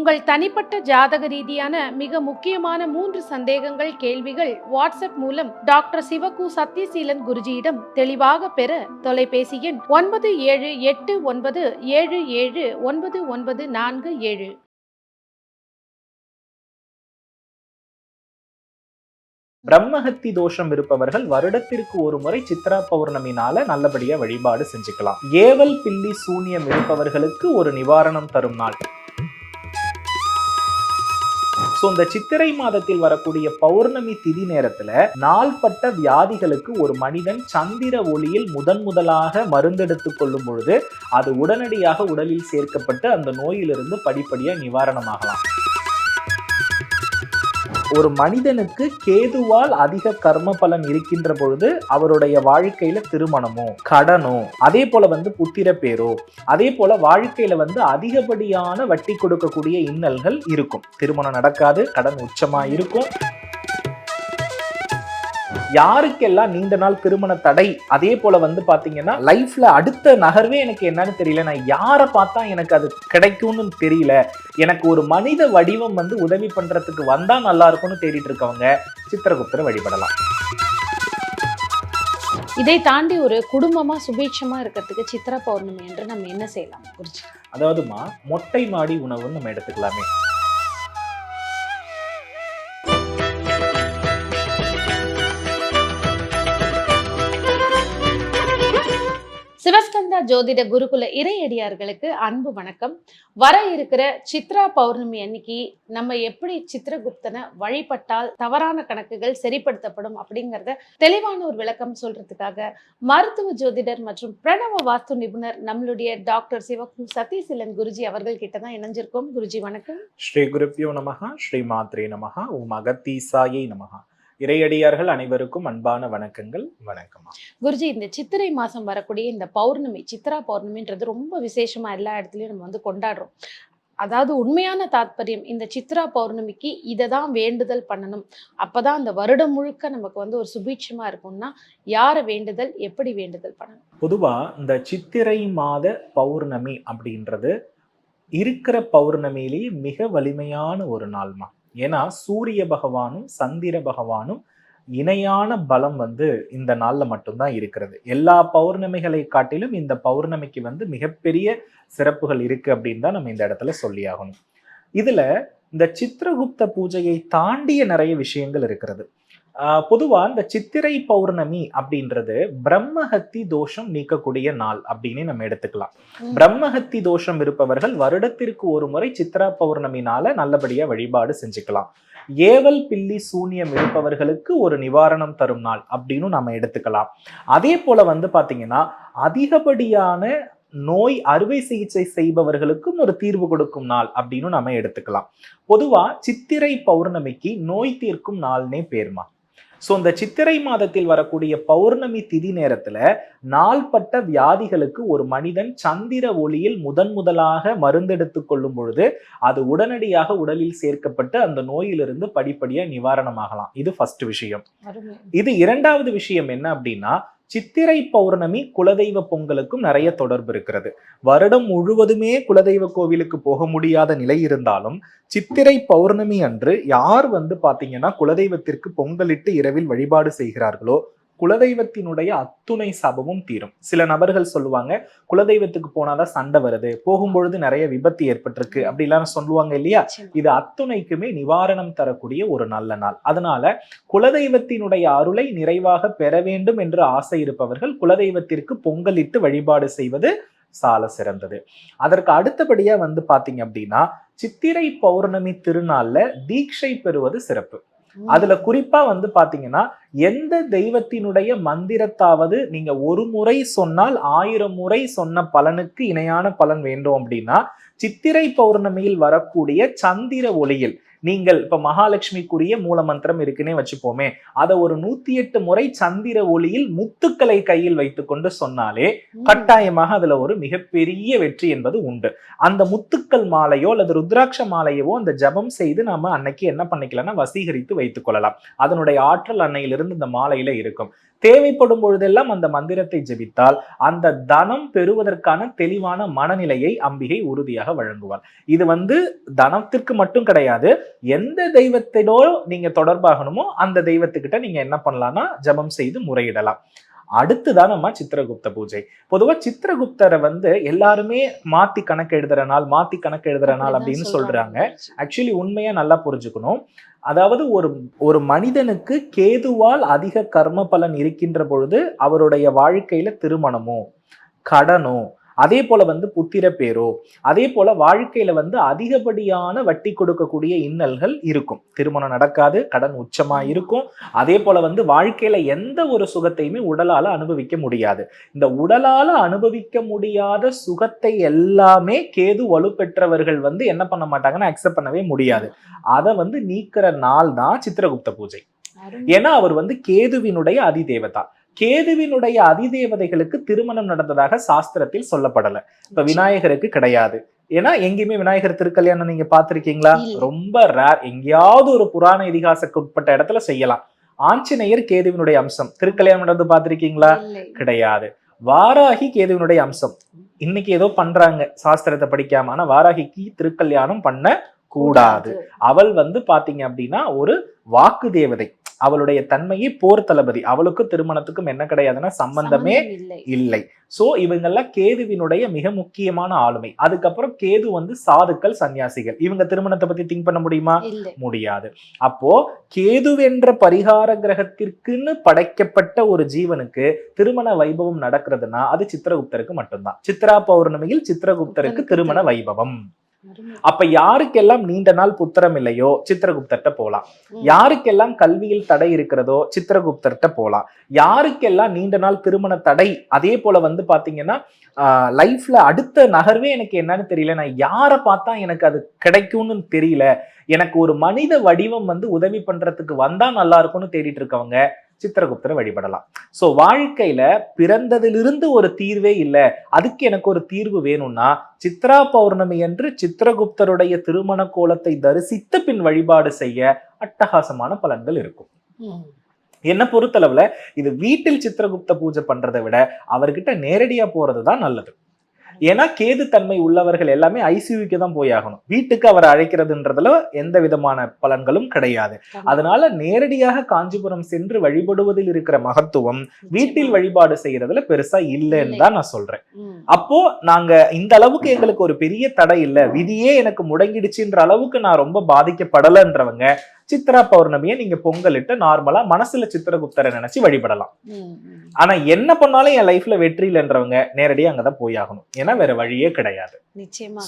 உங்கள் தனிப்பட்ட ஜாதக ரீதியான மிக முக்கியமான மூன்று சந்தேகங்கள் கேள்விகள் வாட்ஸ்அப் மூலம் டாக்டர் சிவகு சத்யசீலன் குருஜியிடம் தெளிவாக பெற தொலைபேசி எண் ஒன்பது ஏழு எட்டு ஒன்பது ஏழு ஏழு ஒன்பது ஒன்பது நான்கு ஏழு. பிரம்மஹத்தி தோஷம் இருப்பவர்கள் வருடத்திற்கு ஒரு முறை சித்ரா பௌர்ணமினால நல்லபடியா வழிபாடு செஞ்சுக்கலாம். ஏவல் பில்லி சூனியம் இருப்பவர்களுக்கு ஒரு நிவாரணம் தரும் நாள். ஸோ இந்த சித்திரை மாதத்தில் வரக்கூடிய பௌர்ணமி திதி நேரத்துல நாள்பட்ட வியாதிகளுக்கு ஒரு மனிதன் சந்திர ஒளியில் முதன் முதலாக மருந்தெடுத்து கொள்ளும் பொழுது அது உடனடியாக உடலில் சேர்க்கப்பட்டு அந்த நோயிலிருந்து படிப்படியா நிவாரணமாகலாம். ஒரு மனிதனுக்கு கேதுவால் அதிக கர்ம பலன் இருக்கின்ற பொழுது அவருடைய வாழ்க்கையில திருமணமோ கடனோ அதே போல வந்து புத்திர பேரோ அதே போல வாழ்க்கையில வந்து அதிகப்படியான வட்டி கொடுக்கக்கூடிய இன்னல்கள் இருக்கும். திருமணம் நடக்காது கடன் உச்சமா இருக்கும். யாருக்கெல்லாம் நீண்ட நாள் திருமண தடை அதே போல வந்து பாத்தீங்கன்னா லைஃப்ல அடுத்த நகர்வே எனக்கு என்னன்னு தெரியல. நான் யாரை பார்த்தா எனக்கு அது கிடைக்கும்னு தெரியல. எனக்கு ஒரு மனித வடிவம் வந்து உதவி பண்றதுக்கு வந்தா நல்லா இருக்கும்னு தேடிட்டு இருக்கவங்க சித்திரகுப்தரை வழிபடலாம். இதை தாண்டி ஒரு குடும்பமா சுபீட்சமா இருக்கிறதுக்கு சித்ரா பௌர்ணமி என்று நம்ம என்ன செய்யலாம்? அதாவதுமா மொட்டை மாடி உணவுன்னு நம்ம எடுத்துக்கலாமே. சிவஸ்கந்தா ஜோதிட குருகுல இறையடியார்களுக்கு அன்பு வணக்கம். வர இருக்கிற சித்ரா பௌர்ணமி அன்னைக்கு நம்ம எப்படி சித்திரகுப்தனை வழிபட்டால் தவறான கணக்குகள் சரிப்படுத்தப்படும் அப்படிங்கறத தெளிவான ஒரு விளக்கம் சொல்றதுக்காக மருத்துவ ஜோதிடர் மற்றும் பிரணவ வாஸ்து நிபுணர் நம்மளுடைய டாக்டர் சிவகு சதீசிலன் குருஜி அவர்கள் கிட்ட தான் இணைஞ்சிருக்கோம். குருஜி வணக்கம். ஸ்ரீ குருப்பியோ நமகா ஸ்ரீ மாத்ரே நமகா உம் அகத்தீசாயை நமகா இறையடியார்கள் அனைவருக்கும் அன்பான வணக்கங்கள். வணக்கமா. குருஜி இந்த சித்திரை மாசம் வரக்கூடிய இந்த பௌர்ணமி சித்ரா பௌர்ணமின்றது ரொம்ப விசேஷமா எல்லா இடத்துலயும் நம்ம வந்து கொண்டாடுறோம். அதாவது உண்மையான தாத்பரியம் இந்த சித்ரா பௌர்ணமிக்கு இதை தான் வேண்டுதல் பண்ணணும். அப்பதான் அந்த வருடம் முழுக்க நமக்கு வந்து ஒரு சுபீட்சமா இருக்கும்னா யாரை வேண்டுதல் எப்படி வேண்டுதல் பண்ணணும்? பொதுவா இந்த சித்திரை மாத பௌர்ணமி அப்படின்றது இருக்கிற பௌர்ணமியிலேயே மிக வலிமையான ஒரு நாள்மா ஏன்னா சூரிய பகவானும் சந்திர பகவானும் இணையான பலம் வந்து இந்த நாளில் மட்டும்தான் இருக்கிறது. எல்லா பௌர்ணமிகளை காட்டிலும் இந்த பௌர்ணமிக்கு வந்து மிகப்பெரிய சிறப்புகள் இருக்கு அப்படின்னு தான் நம்ம இந்த இடத்துல சொல்லி ஆகணும். இதுல இந்த சித்திரகுப்த பூஜையை தாண்டிய நிறைய விஷயங்கள் இருக்கிறது. ஆஹ் பொதுவா இந்த சித்திரை பௌர்ணமி அப்படின்றது பிரம்மஹத்தி தோஷம் நீக்கக்கூடிய நாள் அப்படின்னு நம்ம எடுத்துக்கலாம். பிரம்மஹத்தி தோஷம் இருப்பவர்கள் வருடத்திற்கு ஒரு முறை சித்ரா பௌர்ணமினால நல்லபடியா வழிபாடு செஞ்சுக்கலாம். ஏவல் பில்லி சூனியம் இருப்பவர்களுக்கு ஒரு நிவாரணம் தரும் நாள் அப்படின்னு நம்ம எடுத்துக்கலாம். அதே போல வந்து பாத்தீங்கன்னா அதிகப்படியான நோய் அறுவை சிகிச்சை செய்பவர்களுக்கும் ஒரு தீர்வு கொடுக்கும் நாள் அப்படின்னு நம்ம எடுத்துக்கலாம். பொதுவா சித்திரை பௌர்ணமிக்கு நோய் தீர்க்கும் நாள்னே பேருமா? ஸோ இந்த சித்திரை மாதத்தில் வரக்கூடிய பௌர்ணமி திதி நேரத்துல நாள்பட்ட வியாதிகளுக்கு ஒரு மனிதன் சந்திர ஒளியில் முதன் முதலாக மருந்தெடுத்துக் கொள்ளும் பொழுது அது உடனடியாக உடலில் சேர்க்கப்பட்டு அந்த நோயிலிருந்து படிப்படியா நிவாரணமாகலாம். இது ஃபர்ஸ்ட் விஷயம். இது இரண்டாவது விஷயம் என்ன அப்படின்னா சித்திரை பௌர்ணமி குலதெய்வ பொங்கலுக்கும் நிறைய தொடர்பு இருக்கிறது. வருடம் முழுவதுமே குலதெய்வ கோவிலுக்கு போக முடியாத நிலை இருந்தாலும் சித்திரை பௌர்ணமி அன்று யார் வந்து பாத்தீங்கன்னா குலதெய்வத்திற்கு பொங்கலிட்டு இரவில் வழிபாடு செய்கிறார்களோ குலதெய்வத்தினுடைய அத்துணை சாபமும் தீரும். சில நபர்கள் சொல்லுவாங்க குலதெய்வத்துக்கு போனாதான் சண்டை வருது போகும்பொழுது நிறைய விபத்து ஏற்பட்டிருக்கு அப்படிலாம் சொல்லுவாங்க இல்லையா. இது அத்துணைக்குமே நிவாரணம் தரக்கூடிய ஒரு நல்ல நாள். அதனால குலதெய்வத்தினுடைய அருளை நிறைவாக பெற வேண்டும் என்று ஆசை இருப்பவர்கள் குலதெய்வத்திற்கு பொங்கலிட்டு வழிபாடு செய்வது சால சிறந்தது. அதற்கு அடுத்தபடியா வந்து பாத்தீங்க அப்படின்னா சித்திரை பௌர்ணமி திருநாள்ல தீட்சை பெறுவது சிறப்பு. அதுல குறிப்பா வந்து பாத்தீங்கன்னா எந்த தெய்வத்தினுடைய மந்திரத்தாவது நீங்க ஒரு முறை சொன்னால் ஆயிரம் முறை சொன்ன பலனுக்கு இணையான பலன் வேண்டும் அப்படின்னா சித்திரை பௌர்ணமியில் வரக்கூடிய சந்திர ஒளியில் நீங்கள் இப்ப மகாலட்சுமிக்குரிய மூல மந்திரம் இருக்குன்னே வச்சுப்போமே. அதை ஒரு நூத்தி எட்டு முறை சந்திர ஒளியில் முத்துக்களை கையில் வைத்துக்கொண்டு சொன்னாலே. கட்டாயமாக அதுல ஒரு மிகப்பெரிய வெற்றி என்பது உண்டு. அந்த முத்துக்கள் மாலையோ அல்லது ருத்ராட்ச மாலையவோ அந்த ஜபம் செய்து நாம அன்னைக்கு என்ன பண்ணிக்கலாம்னா வசீகரித்து வைத்துக் கொள்ளலாம். அதனுடைய ஆற்றல் அன்னையிலிருந்து இந்த மாலையில இருக்கும். தேவைப்படும் பொழுதெல்லாம் அந்த மந்திரத்தை ஜெபித்தால் அந்த தனம் பெறுவதற்கான தெளிவான மனநிலையை அம்பிகை உறுதியாக வழங்குவார். இது வந்து தனத்திற்கு மட்டும் கிடையாது எந்த தெய்வத்தினோ நீங்க தொடர்பாகணுமோ அந்த தெய்வத்துக்கிட்ட நீங்க என்ன பண்ணலாம்னா ஜெபம் செய்து முறையிடலாம். அடுத்துதான் நம்ம சித்திரகுப்த பூஜை. பொதுவா சித்திரகுப்தரை வந்து எல்லாருமே மாத்தி கணக்கு எழுதுற நாள் மாத்தி கணக்கு எழுதுற நாள் அப்படின்னு சொல்றாங்க. ஆக்சுவலி உண்மையா நல்லா புரிஞ்சுக்கணும். அதாவது ஒரு ஒரு மனிதனுக்கு கேதுவால் அதிக கர்ம பலன் இருக்கின்ற பொழுது அவருடைய வாழ்க்கையில திருமணமோ கடனோ அதே போல வந்து புத்திர பேரோ அதே போல வாழ்க்கையில வந்து அதிகப்படியான வட்டி கொடுக்கக்கூடிய இன்னல்கள் இருக்கும். திருமணம் நடக்காது கடன் உச்சமா இருக்கும். அதே போல வந்து வாழ்க்கையில எந்த ஒரு சுகத்தையுமே உடலால அனுபவிக்க முடியாது. இந்த உடலால அனுபவிக்க முடியாத சுகத்தை எல்லாமே கேது வலுப்பெற்றவர்கள் வந்து என்ன பண்ண மாட்டாங்கன்னா அக்செப்ட் பண்ணவே முடியாது. அதை வந்து நீக்கிற நாள் தான் சித்திரகுப்த பூஜை. ஏன்னா அவர் வந்து கேதுவினுடைய அதிதேவதா. கேதுவினுடைய அதிதேவதைகளுக்கு திருமணம் நடந்ததாக சாஸ்திரத்தில் சொல்லப்படல. இப்ப விநாயகருக்கு கிடையாது. ஏன்னா எங்கேயுமே விநாயகர் திருக்கல்யாணம் நீங்க பார்த்திருக்கீங்களா? இல்ல. ரொம்ப ரேர் எங்கேயாவது ஒரு புராண இதிகாசக்கு உட்பட்ட இடத்துல செய்யலாம். ஆஞ்சநேயர் கேதுவினுடைய அம்சம். திருக்கல்யாணம் நடந்து பார்த்திருக்கீங்களா? இல்லை. கிடையாது. வாராகி கேதுவினுடைய அம்சம். இன்னைக்கு ஏதோ பண்றாங்க சாஸ்திரத்தை படிக்காம. ஆனா வாராகிக்கு திருக்கல்யாணம் பண்ண கூடாது. அவள் வந்து பாத்தீங்க அப்படின்னா ஒரு வாக்கு தேவதை. அவளுடைய தன்மையே போர் தளபதி. அவளுக்கும் திருமணத்துக்கும் என்ன கிடையாதுன்னா சம்பந்தமே இல்லை. சோ இவங்கெல்லாம் கேதுவினுடைய மிக முக்கியமான ஆளுமை. அதுக்கப்புறம் கேது வந்து சாதுக்கள் சன்னியாசிகள். இவங்க திருமணத்தை பத்தி திங்க் பண்ண முடியுமா? முடியாது. அப்போ கேதுவென்ற பரிகார கிரகத்திற்குன்னு படைக்கப்பட்ட ஒரு ஜீவனுக்கு திருமண வைபவம் நடக்கிறதுனா அது சித்திரகுப்தருக்கு மட்டும்தான். சித்ரா பௌர்ணமியில் சித்திரகுப்தருக்கு திருமண வைபவம். அப்ப யாருக்கெல்லாம் நீண்ட நாள் புத்திரம் இல்லையோ சித்திரகுப்தர்கிட்ட போலாம். ம். யாருக்கெல்லாம் கல்வியில் தடை இருக்கிறதோ சித்திரகுப்தர்கிட்ட போலாம். யாருக்கெல்லாம் நீண்ட நாள் திருமண தடை அதே போல வந்து பாத்தீங்கன்னா லைஃப்ல அடுத்த நகர்வே எனக்கு என்னன்னு தெரியல. நான் யாரை பார்த்தா எனக்கு அது கிடைக்கும்னு தெரியல. எனக்கு ஒரு மனித வடிவம் வந்து உதவி பண்றதுக்கு வந்தா நல்லா இருக்கும்னு தேடிட்டு இருக்கவங்க. சித்திரகுப்தரை வழிபடலாம். சோ வாழ்க்கையில பிறந்ததிலிருந்து ஒரு தீர்வே இல்லை. அதுக்கு எனக்கு ஒரு தீர்வு வேணும்னா சித்ரா பௌர்ணமி என்று சித்திரகுப்தருடைய திருமண கோலத்தை தரிசித்த பின் வழிபாடு செய்ய அட்டகாசமான பலன்கள் இருக்கும். என்ன பொறுத்தளவுல இது வீட்டில் சித்திரகுப்த பூஜை பண்றதை விட அவர்கிட்ட நேரடியா போறது தான் நல்லது. ஏன்னா கேது தன்மை உள்ளவர்கள் எல்லாமே ஐசியூக்கு தான் போய் ஆகணும். வீட்டுக்கு அவர் அழைக்கிறதுன்றதுல எந்த விதமான பலன்களும் கிடையாது. அதனால நேரடியாக காஞ்சிபுரம் சென்று வழிபடுவதில் இருக்கிற மகத்துவம் வீட்டில் வழிபாடு செய்யறதுல பெருசா இல்லைன்னு தான் நான் சொல்றேன். அப்போ நாங்க இந்த அளவுக்கு எங்களுக்கு ஒரு பெரிய தடை இல்ல. விதியே எனக்கு முடங்கிடுச்சுன்ற அளவுக்கு நான் ரொம்ப பாதிக்கப்படலைன்றவங்க. சித்ரா பௌர்ணமியை நீங்க பொங்கலிட்டு நார்மலா மனசுல சித்திரகுப்தரை நினைச்சு வழிபடலாம். ஆனா என்ன பண்ணாலும் என் லைஃப்ல வெற்றி இல்லைன்றவங்க நேரடியா அங்கதான் போய் ஆகணும். ஏன்னா வேற வழியே கிடையாது.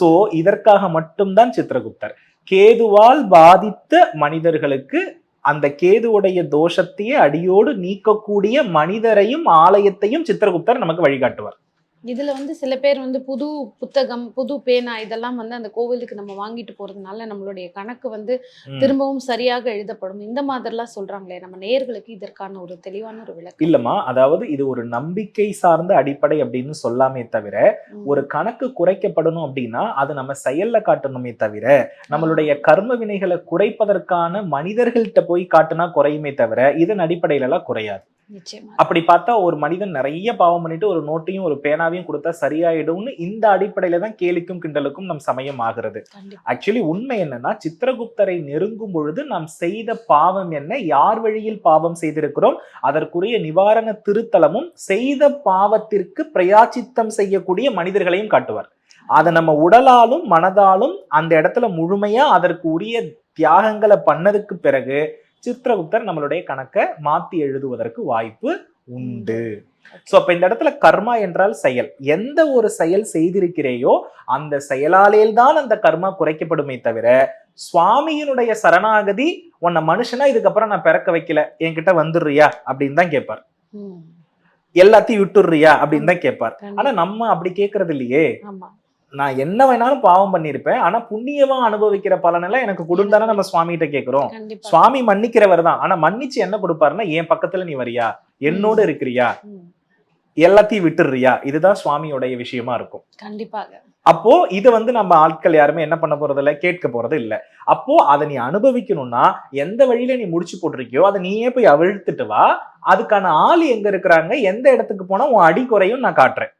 சோ இதற்காக மட்டும்தான் சித்திரகுப்தர். கேதுவால் பாதித்த மனிதர்களுக்கு அந்த கேதுவுடைய தோஷத்தையே அடியோடு நீக்கக்கூடிய மனிதரையும் ஆலயத்தையும் சித்திரகுப்தர் நமக்கு வழிகாட்டுவார். இதுல வந்து சில பேர் வந்து புது புத்தகம் புது பேனா இதெல்லாம் வந்து அந்த கோவிலுக்கு நம்ம வாங்கிட்டு போறதுனால நம்மளுடைய கணக்கு வந்து. திரும்பவும் சரியாக எழுதப்படும். இந்த மாதிரிலாம் சொல்றாங்களே நம்ம நேயர்களுக்கு இதற்கான ஒரு தெளிவான ஒரு விளக்கம். இல்லம்மா அதாவது இது ஒரு நம்பிக்கை சார்ந்த அடிப்படை அப்படின்னு சொல்லாமே தவிர. ஒரு கணக்கு குறைக்கப்படணும் அப்படின்னா அது நம்ம செயல்ல காட்டணுமே தவிர நம்மளுடைய கர்ம வினைகளை குறைப்பதற்கான மனிதர்கள்ட்ட போய் காட்டுனா குறையுமே தவிர இதன் அடிப்படையில எல்லாம் குறையாது. நிச்சயமா. அப்படி பார்த்தா ஒரு மனிதன் நிறைய பாவம் பண்ணிட்டு ஒரு நோட்டையும் ஒரு பேனாவையும் கொடுத்தா சரியாயிடும்னு இந்த அடிப்படையில தான் கேலிக்கும் கிண்டலுக்கும் நம் சமயம் ஆகிறது. ஆக்சுவலி உண்மை என்னன்னா சித்திரகுப்தரை நெருங்கும் பொழுது நாம் செய்த பாவம் என்ன? யார் வழியில் பாவம் செய்திருக்கிறோம்? அதற்குரிய நிவாரண திருத்தலமும் செய்த பாவத்திற்கு பிரயாச்சித்தம் செய்யக்கூடிய மனிதர்களையும் காட்டுவார். அதை நம்ம உடலாலும் மனதாலும் அந்த இடத்துல முழுமையா அதற்கு உரிய தியாகங்களை பண்ணதுக்கு பிறகு சித்திரகுப்தர் நம்மளுடைய கணக்கை மாத்தி எழுதுவதற்கு வாய்ப்பு உண்டு. சோ அப்ப இந்த இடத்துல கர்மா என்றால் செயல். எந்த ஒரு செயல் செய்திருக்கிறேயோ அந்த செயலாலே தான் அந்த கர்மா குறைக்கப்படுமே தவிர சுவாமியினுடைய சரணாகதி உன்னை மனுஷனா இதுக்கப்புறம் நான் பிறக்க வைக்கல. என்கிட்ட வந்துடுறியா? அப்படின்னு தான் கேட்பார். எல்லாத்தையும் விட்டுடுறியா? அப்படின்னு தான் கேட்பார். ஆனா. நம்ம அப்படி கேட்கறது இல்லையே. நான் என்ன வேணாலும் பாவம் பண்ணியிருப்பேன். ஆனா புண்ணியமா அனுபவிக்கிற பலனெல்லாம் எனக்கு கொடுன்னு தானே நம்ம சுவாமி கிட்ட கேக்குறோம் கண்டிப்பா. சுவாமி மன்னிக்கிறவர் தான். ஆனா மன்னிச்சு என்ன கொடுப்பாருன்னா என் பக்கத்துல நீ வரியா? என்னோட இருக்கிறியா? எல்லாத்தையும் விட்டுடுறியா? இதுதான் சுவாமியோடைய விஷயமா இருக்கும். கண்டிப்பாக. அப்போ இதை வந்து நம்ம ஆட்கள் யாருமே என்ன பண்ண போறது இல்ல கேட்க போறது இல்ல. அப்போ அதை நீ அனுபவிக்கணும்னா எந்த வழியில நீ முடிச்சு போட்டிருக்கியோ அதை நீயே போய் அவிழ்த்துட்டு வா. அதுக்கான ஆள் எங்க இருக்கிறாங்க? எந்த இடத்துக்கு போனா உன் அடி குறையும் நான் காட்டுறேன்.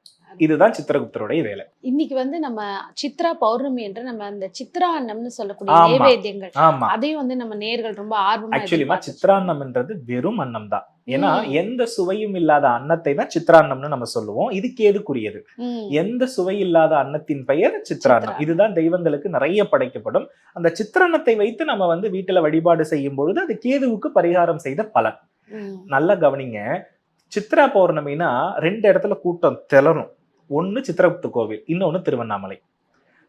இதுதான் சித்திரகுப்தருடைய வேலை. இன்னைக்கு வந்து நம்ம சித்ரா பௌர்ணமி என்று நம்ம அந்த சித்ரா அன்னம்னு சொல்லக்கூடிய. நைவேத்தியங்கள் அதையும் வந்து நம்ம நேர்கள் ரொம்ப ஆர்வமா ஆக்சுவலிமா சித்ரான்னம்ன்றது வெறும் அன்னம் தான் ஏன்னா. எந்த சுவையும் இல்லாத அன்னத்தை தான் சித்ரான்னம்னு நம்ம சொல்லுவோம். இது கேதுக்குரியது ம், எந்த சுவை இல்லாத அன்னத்தின் பெயர் சித்ரான்னம். இதுதான் தெய்வங்களுக்கு நிறைய படைக்கப்படும். அந்த சித்திரான்னத்தை வைத்து நம்ம வந்து வீட்டுல வழிபாடு செய்யும் பொழுது அது கேதுவுக்கு பரிகாரம் செய்த பலன். நல்லா கவனிங்க. சித்ரா பௌர்ணமினா ரெண்டு இடத்துல கூட்டம் திளறும் ஒண்ணு சித்திரகுப்த கோவில் இன்னொன்னு திருவண்ணாமலை.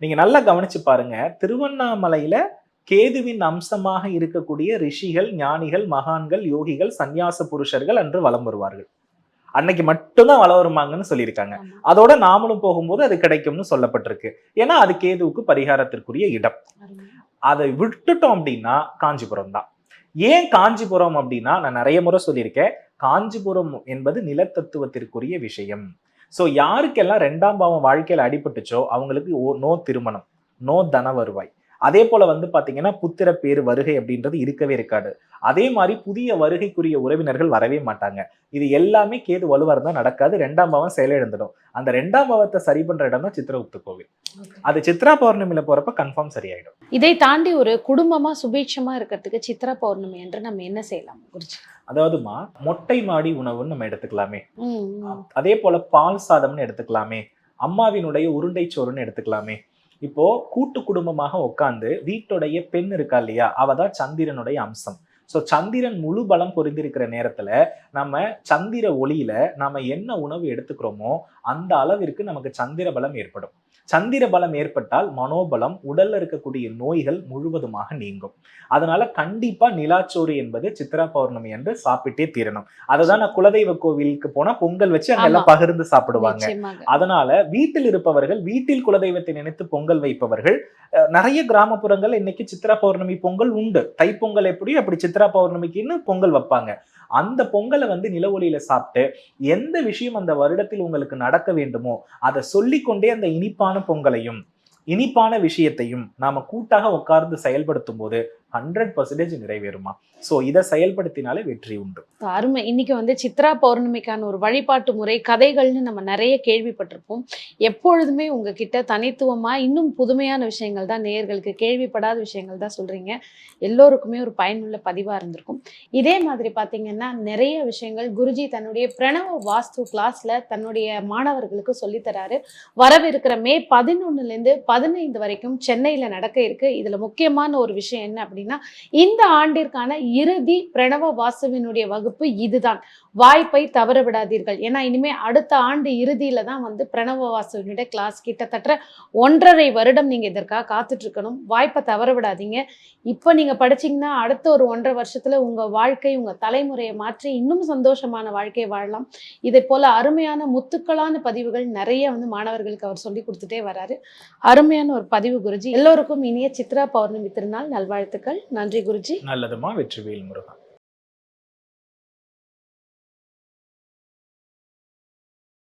நீங்க நல்லா கவனிச்சு பாருங்க திருவண்ணாமலையில கேதுவின் அம்சமாக இருக்கக்கூடிய ரிஷிகள் ஞானிகள் மகான்கள் யோகிகள் சந்நியாச புருஷர்கள் அன்று வலம் வருவார்கள். அன்னைக்கு மட்டும்தான் வளம் வருவாங்கன்னு சொல்லியிருக்காங்க. அதோட நாமளும் போகும்போது அது கிடைக்கும்னு சொல்லப்பட்டிருக்கு. ஏன்னா அது கேதுவுக்கு பரிகாரத்திற்குரிய இடம். அதை விட்டுட்டோம் அப்படின்னா காஞ்சிபுரம் தான். ஏன் காஞ்சிபுரம் அப்படின்னா நான் நிறைய முறை சொல்லியிருக்கேன். காஞ்சிபுரம் என்பது நிலத்தத்துவத்திற்குரிய விஷயம். ஸோ யாருக்கெல்லாம் ரெண்டாம் பாவம் வாழ்க்கையில் அடிபட்டுச்சோ அவங்களுக்கு ஓ- நோ திருமணம் நோ தன வருவாய். அதே போல வந்து பாத்தீங்கன்னா புத்திர பேர் வருகை அப்படின்றது இருக்கவே இருக்காது. அதே மாதிரி புதிய வருகைக்குரிய உறவினர்கள் வரவே மாட்டாங்க. இது எல்லாமே கேது வலுவா இருந்தா நடக்காது. ரெண்டாம் பாவம் செயலிழந்துடும். அந்த ரெண்டாம் பாவத்தை சரி பண்ற இடம் தான் சித்திரகுப்த கோவில். அது சித்ரா பௌர்ணமியில போறப்ப கன்ஃபார்ம் சரியாயிடும். இதை தாண்டி ஒரு குடும்பமா சுபீட்சமா இருக்கிறதுக்கு சித்ரா பௌர்ணமி என்று நம்ம என்ன செய்யலாம்? குருஜி அதாவதுமா மொட்டை மாடி உணவுன்னு நம்ம எடுத்துக்கலாமே. அதே போல பால் சாதம்னு எடுத்துக்கலாமே. அம்மாவினுடைய உருண்டை சோறுன்னு எடுத்துக்கலாமே. இப்போ கூட்டு குடும்பமாக உட்காந்து வீட்டுடைய பெண் இருக்கா இல்லையா? அவ தான் சந்திரனுடைய அம்சம். ஸோ சந்திரன் முழு பலம் பொருந்திருக்கிற நேரத்துல நம்ம சந்திர ஒளியில நம்ம என்ன உணவு எடுத்துக்கிறோமோ அந்த அளவிற்கு நமக்கு சந்திர பலம் ஏற்படும். சந்திர பலம் ஏற்பட்டால் மனோபலம் உடல்ல இருக்கக்கூடிய நோய்கள் முழுவதுமாக நீங்கும். அதனால கண்டிப்பா நிலாச்சோறு என்பது சித்ரா பௌர்ணமி என்று சாப்பிட்டே தீரணும். அதுதான் நான் குலதெய்வ கோவிலுக்கு போனா பொங்கல் வச்சு அங்க எல்லாம் ஆமா. பகிர்ந்து சாப்பிடுவாங்க. அதனால வீட்டில் இருப்பவர்கள் வீட்டில் குலதெய்வத்தை நினைத்து பொங்கல் வைப்பவர்கள் அஹ், நிறைய கிராமப்புறங்கள் இன்னைக்கு சித்ரா பௌர்ணமி பொங்கல் உண்டு. தைப்பொங்கல் எப்படி அப்படி சித்ரா பௌர்ணமிக்குன்னு பொங்கல் வைப்பாங்க. அந்த பொங்கலை வந்து நில ஒளியில சாப்பிட்டு எந்த விஷயம் அந்த வருடத்தில் உங்களுக்கு நடக்க வேண்டுமோ அதை சொல்லிக்கொண்டே அந்த இனிப்பான பொங்கலையும் இனிப்பான விஷயத்தையும் நாம கூட்டாக உட்கார்ந்து செயல்படுத்தும் போது ஹண்ட்ரட் பர்சன்டேஜ் நிறைவேறுமா? ஸோ இதை செயல்படுத்தினாலே வெற்றி உண்டு. அருமை. இன்னைக்கு வந்து சித்ரா பௌர்ணமிக்கான ஒரு வழிபாட்டு முறை கதைகள்னு நம்ம நிறைய கேள்விப்பட்டிருப்போம். எப்பொழுதுமே உங்ககிட்ட தனித்துவமாக இன்னும் புதுமையான விஷயங்கள் தான் நேயர்களுக்கு கேள்விப்படாத விஷயங்கள் தான் சொல்கிறீங்க எல்லோருக்குமே ஒரு பயனுள்ள பதிவாக இருந்திருக்கும். இதே மாதிரி பார்த்தீங்கன்னா நிறைய விஷயங்கள் குருஜி தன்னுடைய பிரணவ வாஸ்து கிளாஸில் தன்னுடைய மாணவர்களுக்கு சொல்லித்தராரு வரவிருக்கிற மே பதினொன்னுலேருந்து பதினைந்து வரைக்கும் சென்னையில் நடக்க இருக்குது இதில் முக்கியமான ஒரு விஷயம் என்ன அப்படின்னு இந்த ஆண்டிற்கான இறுதி பிரணவ வாசுவினுடைய வகுப்பு இதுதான். வாய்ப்பை தவற விடாதீர்கள். ஏன்னா இனிமே அடுத்த ஆண்டு இறுதியில தான் வந்து பிரணவ வாசுவினுடைய கிளாஸ் கிட்டத்தட்ட ஒன்றரை வருடம் நீங்க இதற்காக காத்துட்டு இருக்கணும் வாய்ப்பை தவற விடாதீங்க. இப்போ நீங்க படிச்சீங்கன்னா அடுத்த ஒரு ஒன்றரை வருஷத்துல உங்க வாழ்க்கை உங்க தலைமுறையை மாற்றி இன்னும் சந்தோஷமான வாழ்க்கையை வாழலாம். இதை போல அருமையான முத்துக்களான பதிவுகள் நிறைய வந்து மாணவர்களுக்கு அவர் சொல்லி கொடுத்துட்டே வராரு. அருமையான ஒரு பதிவு குருஜி. எல்லோருக்கும் இனிய சித்ரா பௌர்ணமி திருநாள். நல்வாழ்த்துக்கள். நன்றி குருஜி. நல்லதுமா வெற்றிவேல் முருகன்.